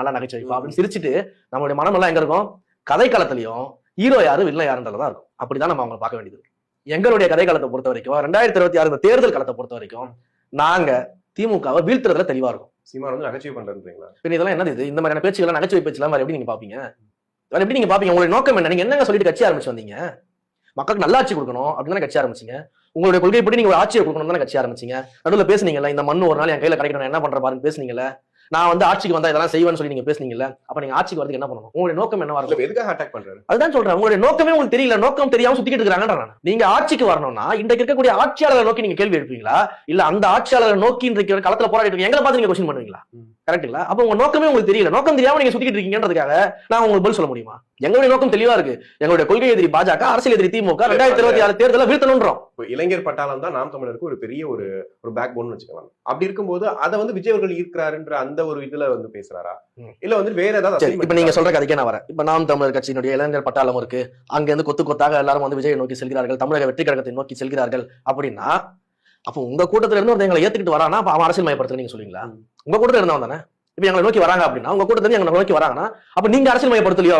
நல்லா நகைச்சுவைப்பா அப்படின்னு சிரிச்சுட்டு நம்மளுடைய மனம் எல்லாம் எங்க இருக்கும்? கதை காலத்திலயும் ஹீரோ யாரு வில்லன் யாருன்றதா இருக்கும். அப்படிதான் நம்ம அவங்களை பார்க்க வேண்டியது. எங்களுடைய கதை காலத்தை பொறுத்த வரைக்கும் ரெண்டாயிரத்தி இருபத்தி ஆறு தேர்தல் காலத்தை பொறுத்த வரைக்கும் நாங்க திமுகவை வீழ்த்துறதுல தெளிவா இருக்கும். சீமான் வந்து நகைச்சுவை பண்றேன்றீங்களா பின்ன இதெல்லாம் என்னது இது? இந்த மாதிரியான பேச்சுகள் நகைச்சுவை பேச்சுலாம் எப்படி நீங்க பாப்பீங்க வேற எப்படி நீங்க பாப்பீங்க உங்களுடைய நோக்கம் என்ன? நீங்க என்னங்க சொல்லிட்டு கட்சி ஆரம்பிச்சு வந்தீங்க? மக்களுக்கு நல்லாட்சி கொடுக்கணும் அப்படின்னு கட்சி ஆரம்பிச்சீங்க? உங்களுடைய கொள்கைப்படி நீங்க ஒரு ஆட்சியை கொடுக்கணும் தானே கட்சி ஆரம்பிச்சீங்க? நடுவில் பேசுனீங்கல்ல இந்த மண்ணு ஒரு நாள் என் கையில கிடைக்கணும் என்ன பண்ற பாருன்னு பேசுனீங்கல்ல? நான் வந்து ஆட்சிக்கு வந்தா இதெல்லாம் செய்வேன்னு சொல்லி நீங்க பேசுனீங்கல்ல அப்ப நீங்க ஆட்சிக்கு வரதுக்கு என்ன பண்ணணும்? உங்களுடைய நோக்கம் என்னவா இருக்கும் இல்ல, எதுக்காக அட்டாக் பண்றாரு? அதுதான் சொல்றேன் உங்களுடைய நோக்கமே உங்களுக்கு தெரியல நோக்கம் தெரியாம சுத்திக்கிட்டு இருக்காங்கன்ற நீங்க ஆட்சிக்கு வரணும்னா இன்றைக்கு இருக்கக்கூடிய ஆட்சியாளரை நோக்கி நீங்க கேள்வி எழுப்பீங்களா இல்ல அந்த ஆட்சியாளரை நோக்கி இன்றைக்கு களத்துல போராடிட்டு எங்களை பார்த்து நீங்க கொஸ்டின் பண்ணுவீங்களா? ம். கரெக்ட் இல்ல? அப்ப உங்க நோக்கமே உங்களுக்கு தெரியல. நோக்கம் தெரியாம நீங்க சுத்திக்கிட்டு இருக்கீங்கன்றதுக்காக நான் உங்களுக்கு பதில் சொல்ல முடியுமா? எங்களுடைய நோக்கம் தெளிவா இருக்கு. எங்களுடைய கொள்கை எதிரி பாஜக அரசியல் எதிரி திமுக ரெண்டாயிரத்தி இருபத்தி ஆறு தேர்தலை வீழ்த்தணும்ன்றோம் இப்போ இளைஞர் பட்டாளம் தான் நாம் தமிழருக்கு ஒரு பெரிய ஒரு ஒரு பேக் போன் வச்சுக்கலாம் அப்படி இருக்கும்போது அதை வந்து விஜய் அவர்கள் ஈர்க்கிறாருன்ற அந்த ஒரு இதுல வந்து பேசுறாரா. இல்ல வந்து வேற ஏதாவது இப்ப நீங்க? சொல்ற கதைக்கே நான் வரேன். இப்ப நாம் தமிழர் கட்சியினுடைய இளைஞர் பட்டாளம் இருக்கு. அங்க இருந்து கொத்து கொத்தாக எல்லாரும் வந்து விஜயை நோக்கி செல்கிறார்கள். தமிழக வெற்றி கழகத்தை நோக்கி செல்கிறார்கள் அப்படின்னா அப்போ உங்க கூட்டத்துல இருந்து ஒருத்தன் எங்களை ஏத்துக்கிட்டு வரானா அப்ப அவன் அரசியல் மயப்படுத்த நீங்க சொல்லுவீங்களா. உங்க கூட்டத்துல இருந்தவன் தானே? இப்ப எங்களை நோக்கி வராங்க அப்படின்னா உங்க கூட்டத்துல இருந்து எங்களை நோக்கி வராங்கன்னா அப்ப நீங்க அரசியல் மயப்படுத்தலையோ?